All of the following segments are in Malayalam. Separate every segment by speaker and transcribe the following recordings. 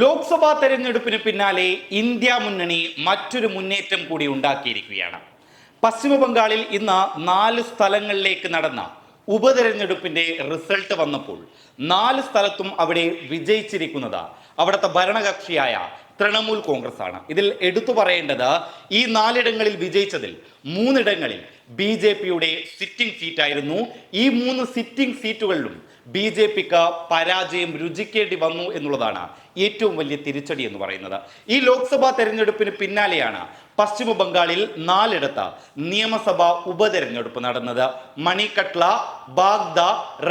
Speaker 1: ലോക്സഭാ തെരഞ്ഞെടുപ്പിന് പിന്നാലെ ഇന്ത്യ മുന്നണി മറ്റൊരു മുന്നേറ്റം കൂടി ഉണ്ടാക്കിയിരിക്കുകയാണ്. പശ്ചിമ ബംഗാളിൽ ഇന്ന് നാല് സ്ഥലങ്ങളിലേക്ക് നടന്ന ഉപതെരഞ്ഞെടുപ്പിന്റെ റിസൾട്ട് വന്നപ്പോൾ നാല് സ്ഥലത്തും അവിടെ വിജയിച്ചിരിക്കുന്നത് അവിടുത്തെ ഭരണകക്ഷിയായ തൃണമൂൽ കോൺഗ്രസ് ആണ് ഇതിൽ എടുത്തു പറയേണ്ടത് ഈ നാലിടങ്ങളിൽ വിജയിച്ചതിൽ മൂന്നിടങ്ങളിൽ ബി ജെ പിയുടെ സിറ്റിംഗ് സീറ്റായിരുന്നു ഈ മൂന്ന് സിറ്റിംഗ് സീറ്റുകളിലും ബി ജെ പിക്ക് പരാജയം രുചിക്കേണ്ടി വന്നു എന്നുള്ളതാണ് ഏറ്റവും വലിയ തിരിച്ചടി എന്ന് പറയുന്നത്. ഈ ലോക്സഭാ തെരഞ്ഞെടുപ്പിന് പിന്നാലെയാണ് പശ്ചിമ ബംഗാളിൽ നാലിടത്ത് നിയമസഭാ ഉപതെരഞ്ഞെടുപ്പ് നടന്നത്. മണിക്കട്ല ബാഗ്ദ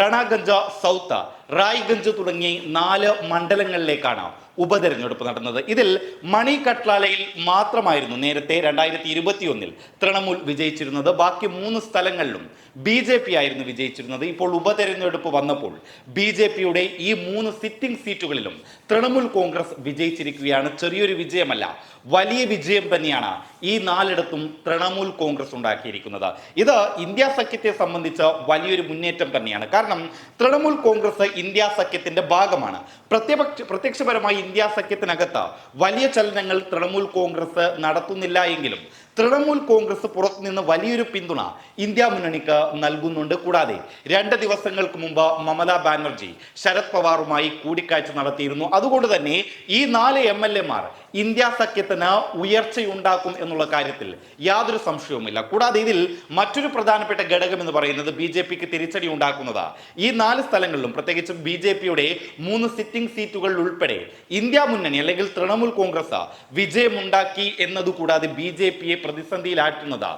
Speaker 1: രണഗഞ്ച സൗത്ത് റായ്ഗഞ്ച് തുടങ്ങി നാല് മണ്ഡലങ്ങളിലേക്കാണ് ഉപതെരഞ്ഞെടുപ്പ് നടന്നത്. ഇതിൽ മണി കട്ലാലയിൽ മാത്രമായിരുന്നു നേരത്തെ രണ്ടായിരത്തി ഇരുപത്തിയൊന്നിൽ തൃണമൂൽ വിജയിച്ചിരുന്നത്. ബാക്കി മൂന്ന് സ്ഥലങ്ങളിലും ബി ജെ പി ആയിരുന്നു വിജയിച്ചിരുന്നത്. ഇപ്പോൾ ഉപതെരഞ്ഞെടുപ്പ് വന്നപ്പോൾ ബി ജെ പിയുടെ ഈ മൂന്ന് സിറ്റിംഗ് സീറ്റുകളിലും തൃണമൂൽ കോൺഗ്രസ് വിജയിച്ചിരിക്കുകയാണ്. ചെറിയൊരു വിജയമല്ല വലിയ വിജയം തന്നെയാണ് ഈ നാലിടത്തും തൃണമൂൽ കോൺഗ്രസ് ഉണ്ടാക്കിയിരിക്കുന്നത്. ഇത് ഇന്ത്യ സഖ്യത്തെ സംബന്ധിച്ച് വലിയൊരു മുന്നേറ്റം തന്നെയാണ്. കാരണം തൃണമൂൽ കോൺഗ്രസ് ഇന്ത്യ സഖ്യത്തിന്റെ ഭാഗമാണ്. പ്രത്യപക്ഷ പ്രത്യക്ഷപരമായി ഇന്ത്യ സഖ്യത്തിനകത്ത് വലിയ ചലനങ്ങൾ തൃണമൂൽ കോൺഗ്രസ് നടത്തുന്നില്ല എങ്കിലും തൃണമൂൽ കോൺഗ്രസ് പുറത്തുനിന്ന് വലിയൊരു പിന്തുണ ഇന്ത്യ മുന്നണിക്ക് നൽകുന്നുണ്ട്. കൂടാതെ രണ്ട് ദിവസങ്ങൾക്ക് മുമ്പ് മമതാ ബാനർജി ശരത് പവാറുമായി കൂടിക്കാഴ്ച നടത്തിയിരുന്നു. അതുകൊണ്ട് തന്നെ ഈ നാല് എം എൽ എമാർ ഇന്ത്യ സഖ്യത്തിന് ഉയർച്ചയുണ്ടാക്കും എന്നുള്ള കാര്യത്തിൽ യാതൊരു സംശയവുമില്ല. കൂടാതെ ഇതിൽ മറ്റൊരു പ്രധാനപ്പെട്ട ഘടകം എന്ന് പറയുന്നത് ബി ജെ പിക്ക് തിരിച്ചടി ഉണ്ടാക്കുന്നത്. ഈ നാല് സ്ഥലങ്ങളിലും പ്രത്യേകിച്ചും ബി ജെ പിയുടെ മൂന്ന് സിറ്റിംഗ് സീറ്റുകൾ ഉൾപ്പെടെ ഇന്ത്യ മുന്നണി അല്ലെങ്കിൽ തൃണമൂൽ കോൺഗ്രസ് വിജയമുണ്ടാക്കി എന്നതുകൂടാതെ ബി ജെ പിയെ പ്രതിസന്ധിയിലാറ്റുന്നത്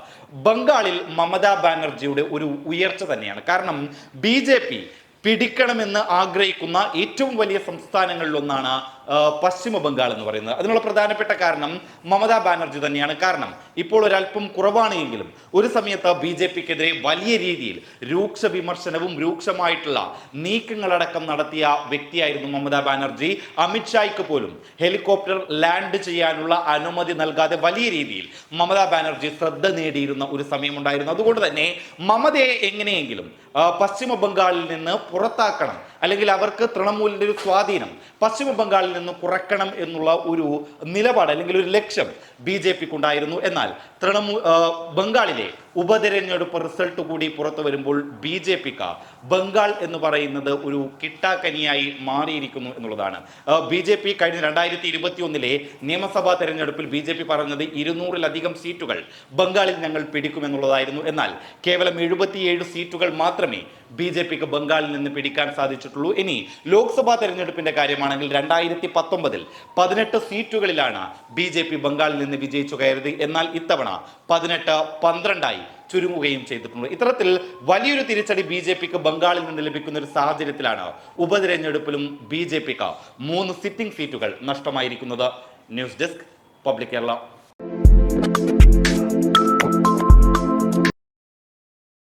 Speaker 1: ബംഗാളിൽ മമതാ ബാനർജിയുടെ ഒരു ഉയർച്ച തന്നെയാണ്. കാരണം ബി പിടിക്കണമെന്ന് ആഗ്രഹിക്കുന്ന ഏറ്റവും വലിയ സംസ്ഥാനങ്ങളിലൊന്നാണ് പശ്ചിമ ബംഗാൾ എന്ന് പറയുന്നത്. അതിനുള്ള പ്രധാനപ്പെട്ട കാരണം മമതാ ബാനർജി തന്നെയാണ്. കാരണം ഇപ്പോൾ ഒരല്പം കുറവാണ് എങ്കിലും ഒരു സമയത്ത് ബി ജെ പിക്കെതിരെ വലിയ രീതിയിൽ രൂക്ഷ വിമർശനവും രൂക്ഷമായിട്ടുള്ള നീക്കങ്ങളടക്കം നടത്തിയ വ്യക്തിയായിരുന്നു മമതാ ബാനർജി. അമിത്ഷായ്ക്ക് പോലും ഹെലികോപ്റ്റർ ലാൻഡ് ചെയ്യാനുള്ള അനുമതി നൽകാതെ വലിയ രീതിയിൽ മമതാ ബാനർജി ശ്രദ്ധ നേടിയിരുന്ന ഒരു സമയമുണ്ടായിരുന്നു. അതുകൊണ്ട് തന്നെ മമതയെ എങ്ങനെയെങ്കിലും പശ്ചിമ ബംഗാളിൽ നിന്ന് പുറത്താക്കണം. അല്ലെങ്കിൽ അവർക്ക് തൃണമൂലിന്റെ ഒരു സ്വാധീനം. പശ്ചിമ ബംഗാളിൽ നിന്ന് കുറയ്ക്കണം എന്നുള്ള ഒരു നിലപാട് അല്ലെങ്കിൽ ഒരു ലക്ഷ്യം ബി ജെ പിക്കുണ്ടായിരുന്നു. എന്നാൽ തൃണമൂൽ ബംഗാളിലെ ഉപതെരഞ്ഞെടുപ്പ് റിസൾട്ട് കൂടി പുറത്തു വരുമ്പോൾ ബി ജെ പിക്ക് ബംഗാൾ എന്ന് പറയുന്നത് ഒരു കിട്ടാക്കനിയായി മാറിയിരിക്കുന്നു എന്നുള്ളതാണ്. ബി ജെ പി കഴിഞ്ഞ രണ്ടായിരത്തി ഇരുപത്തി ഒന്നിലെ നിയമസഭാ തെരഞ്ഞെടുപ്പിൽ ബി ജെ പി പറഞ്ഞത് ഇരുന്നൂറിലധികം സീറ്റുകൾ ബംഗാളിൽ ഞങ്ങൾ പിടിക്കുമെന്നുള്ളതായിരുന്നു എന്നാൽ കേവലം എഴുപത്തിയേഴ് സീറ്റുകൾ മാത്രമേ ബി ജെ പിക്ക് ബംഗാളിൽ നിന്ന് പിടിക്കാൻ സാധിച്ചിട്ടുള്ളൂ. ഇനി ലോക്സഭാ തെരഞ്ഞെടുപ്പിന്റെ കാര്യമാണെങ്കിൽ രണ്ടായിരത്തി പത്തൊമ്പതിൽ പതിനെട്ട് സീറ്റുകളിലാണ് ബി ജെ പി ബംഗാളിൽ നിന്ന് വിജയിച്ചു കയറിയത്. എന്നാൽ ഇത്തവണ പതിനെട്ട് പന്ത്രണ്ടായി. ചുരുങ്ങുകയും ചെയ്തിട്ടുണ്ട്. ഇത്തരത്തിൽ വലിയൊരു തിരിച്ചടി ബി ജെ പിക്ക് ബംഗാളിൽ നിന്ന് ലഭിക്കുന്ന ഒരു സാഹചര്യത്തിലാണ് ഉപതിരഞ്ഞെടുപ്പിലും ബി ജെ പിക്ക് മൂന്ന് സിറ്റിംഗ് സീറ്റുകൾ നഷ്ടമായിരിക്കുന്നത്. News desk public Kerala.